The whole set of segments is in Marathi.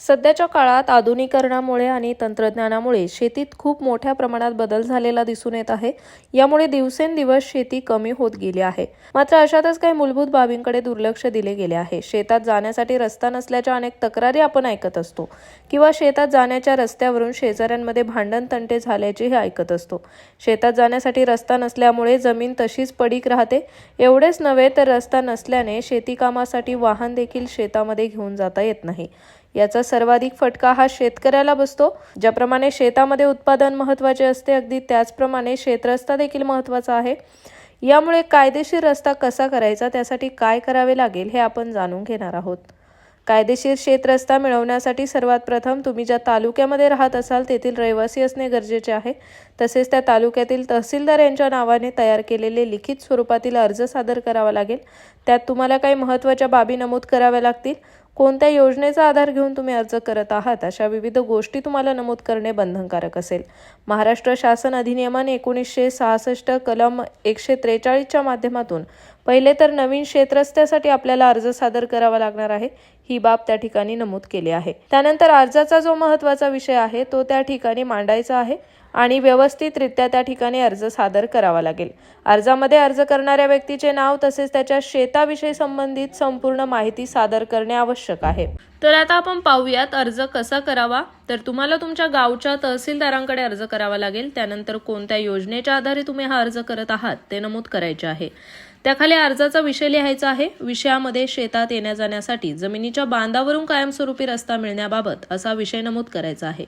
सध्याच्या काळात आधुनिकरणामुळे आणि तंत्रज्ञानामुळे शेतीत खूप मोठ्या प्रमाणात बदल झालेला दिसून येत आहे. यामुळे दिवसेंदिवस शेती कमी होत गेली आहे. मात्र अशातच काही मूलभूत बाबींकडे दुर्लक्ष दिले गेले आहे. शेतात जाण्यासाठी रस्ता नसल्याच्या अनेक तक्रारी आपण ऐकत असतो किंवा शेतात जाण्याच्या रस्त्यावरून शेजाऱ्यांमध्ये भांडण तंटे झाल्याचेही ऐकत असतो. शेतात जाण्यासाठी रस्ता नसल्यामुळे जमीन तशीच पडीक राहते. एवढेच नव्हे तर रस्ता नसल्याने शेतीकामासाठी वाहन देखील शेतामध्ये घेऊन जाता येत नाही. याचा सर्वाधिक फटका हा शेतकऱ्याला बसतो. ज्याप्रमाणे शेतामध्ये उत्पादन महत्त्वाचे असते अगदी त्याचप्रमाणे शेतरस्ता देखील महत्त्वाचा आहे. यामुळे कायदेशीर रस्ता कसा करायचा त्यासाठी काय करावे लागेल हे आपण जाणून घेणार आहोत. कायदेशीर शेतरस्ता मिळवण्यासाठी सर्वात प्रथम तुम्ही ज्या तालुक्यामध्ये राहत असाल तेथील रहिवासी असणे गरजेचे आहे. तसेच त्या तालुक्यातील तहसीलदार यांच्या नावाने तयार केलेले लिखित स्वरूपातील अर्ज सादर करावा लागेल. त्यात तुम्हाला काही महत्त्वाच्या बाबी नमूद कराव्या लागतील. कोणत्या योजनेचा आधार घेऊन तुम्ही अर्ज करत आहात अशा विविध गोष्टी तुम्हाला नमूद करणे बंधनकारक असेल. महाराष्ट्र शासन अधिनियमाने एकोणीसशे सहासष्ट कलम एकशे त्रेचाळीसच्या माध्यमातून पहिले तर नवीन शेतरस्त्यासाठी आपल्याला अर्ज सादर करावा लागणार आहे ही बाब त्या ठिकाणी नमूद केली आहे. त्यानंतर अर्जाचा जो महत्त्वाचा विषय आहे तो त्या ठिकाणी मांडायचा आहे. आणि व्यवस्थितरित्या त्या ठिकाणी अर्ज सादर करावा लागेल. अर्जामध्ये अर्ज करणाऱ्या व्यक्तीचे नाव तसेच त्याच्या शेताविषयी संबंधित संपूर्ण माहिती सादर करणे आवश्यक आहे. तर आता आपण पाहूयात अर्ज कसा करावा? तर तुम्हाला तुमच्या गावच्या तहसीलदारांकडे अर्ज करावा लागेल. त्यानंतर कोणत्या योजनेच्या आधारे तुम्ही हा अर्ज करत आहात ते नमूद करायचे आहे. त्याखाली अर्जाचा विषय लिहायचा आहे. विषयामध्ये शेतात येण्या जाण्यासाठी जमिनीच्या बांधावरून कायमस्वरूपी रस्ता मिळण्याबाबत असा विषय नमूद करायचा आहे.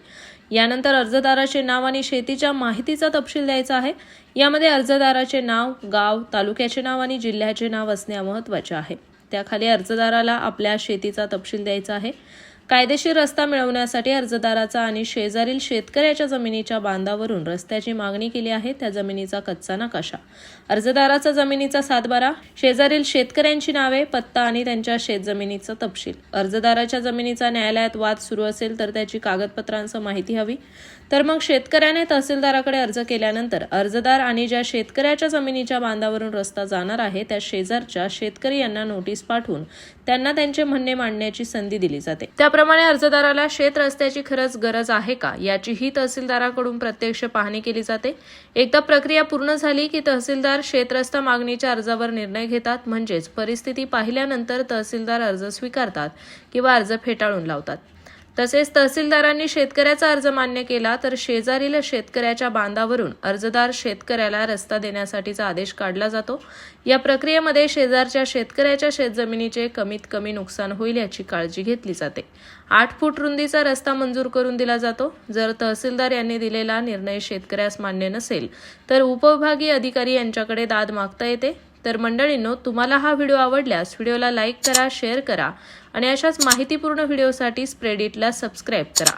यानंतर अर्जदाराचे नाव आणि शेतीच्या माहितीचा तपशील द्यायचा आहे. यामध्ये अर्जदाराचे नाव गाव तालुक्याचे नाव आणि जिल्ह्याचे नाव असणे महत्त्वाचे आहे. त्याखाली अर्जदाराला आपल्या शेतीचा तपशील द्यायचा आहे. कायदेशीर रस्ता मिळवण्यासाठी अर्जदाराचा आणि शेजारील शेतकऱ्याच्या जमिनीच्या बांधावरून रस्त्याची मागणी केली आहे. त्या जमिनीचा कच्चा नकाशा. अर्जदाराचा जमिनीचा सातबारा शेजारील शेतकऱ्यांची नावे पत्ता आणि त्यांच्या शेतजमिनीचा तपशील. अर्जदाराच्या जमिनीचा न्यायालयात वाद सुरू असेल तर त्याची कागदपत्रांसह माहिती हवी. तर मग शेतकऱ्याने तहसीलदाराकडे अर्ज केल्यानंतर अर्जदार आणि ज्या शेतकऱ्याच्या जमिनीच्या बांधावरून रस्ता जाणार आहे त्या शेजारच्या शेतकरी यांना नोटीस पाठवून त्यांना त्यांचे म्हणणे मांडण्याची संधी दिली जाते. त्याप्रमाणे अर्जदाराला शेत रस्त्याची खरंच गरज आहे का? याचीही तहसीलदाराकडून प्रत्यक्ष पाहणी केली जाते. एकदा प्रक्रिया पूर्ण झाली की तहसीलदार शेतरस्ता मागणीच्या अर्जावर निर्णय घेतात. म्हणजेच परिस्थिती पाहिल्यानंतर तहसीलदार अर्ज स्वीकारतात किंवा अर्ज फेटाळून लावतात. तसेच तहसीलदारांनी शेतकऱ्याचा अर्ज मान्य केला तर शेजारील शेतकऱ्याच्या बांधावरून अर्जदार शेतकऱ्याला रस्ता देण्यासाठीचा आदेश काढला जातो. या प्रक्रियेमध्ये शेजारच्या शेतकऱ्याच्या शेतजमिनीचे कमीत कमी नुकसान होईल याची काळजी घेतली जाते. आठ फूट रुंदीचा रस्ता मंजूर करून दिला जातो. जर तहसीलदार यांनी दिलेला निर्णय शेतकऱ्यास मान्य नसेल तर उपविभागीय अधिकारी यांच्याकडे दाद मागता येते. तर मंडळींनो तुम्हाला हा व्हिडिओ आवडल्यास व्हिडिओला लाईक करा शेअर करा आणि अशाच माहितीपूर्ण व्हिडिओसाठी स्प्रेडिटला सबस्क्राईब करा.